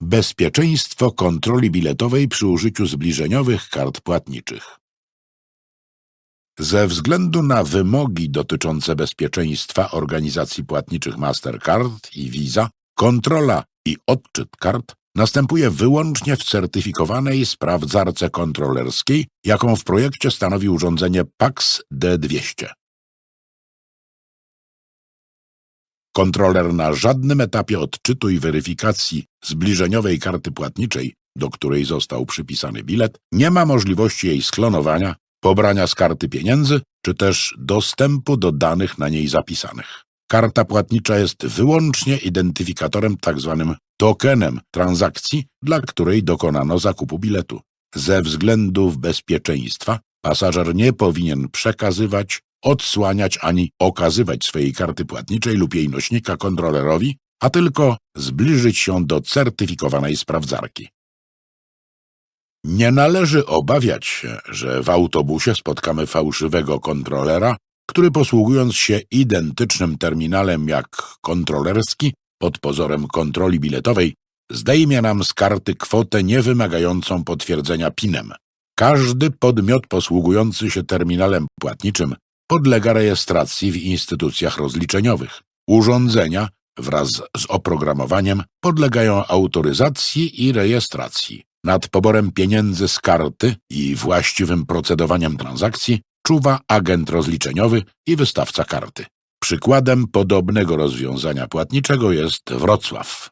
Bezpieczeństwo kontroli biletowej przy użyciu zbliżeniowych kart płatniczych. Ze względu na wymogi dotyczące bezpieczeństwa organizacji płatniczych Mastercard i Visa, kontrola i odczyt kart następuje wyłącznie w certyfikowanej sprawdzarce kontrolerskiej, jaką w projekcie stanowi urządzenie PAX D200. Kontroler na żadnym etapie odczytu i weryfikacji zbliżeniowej karty płatniczej, do której został przypisany bilet, nie ma możliwości jej sklonowania, pobrania z karty pieniędzy, czy też dostępu do danych na niej zapisanych. Karta płatnicza jest wyłącznie identyfikatorem tzw. tokenem transakcji, dla której dokonano zakupu biletu. Ze względów bezpieczeństwa pasażer nie powinien przekazywać, odsłaniać ani okazywać swojej karty płatniczej lub jej nośnika kontrolerowi, a tylko zbliżyć się do certyfikowanej sprawdzarki. Nie należy obawiać się, że w autobusie spotkamy fałszywego kontrolera, który posługując się identycznym terminalem jak kontrolerski pod pozorem kontroli biletowej, zdejmie nam z karty kwotę niewymagającą potwierdzenia PIN-em. Każdy podmiot posługujący się terminalem płatniczym podlega rejestracji w instytucjach rozliczeniowych. Urządzenia wraz z oprogramowaniem podlegają autoryzacji i rejestracji. Nad poborem pieniędzy z karty i właściwym procedowaniem transakcji czuwa agent rozliczeniowy i wystawca karty. Przykładem podobnego rozwiązania płatniczego jest Wrocław.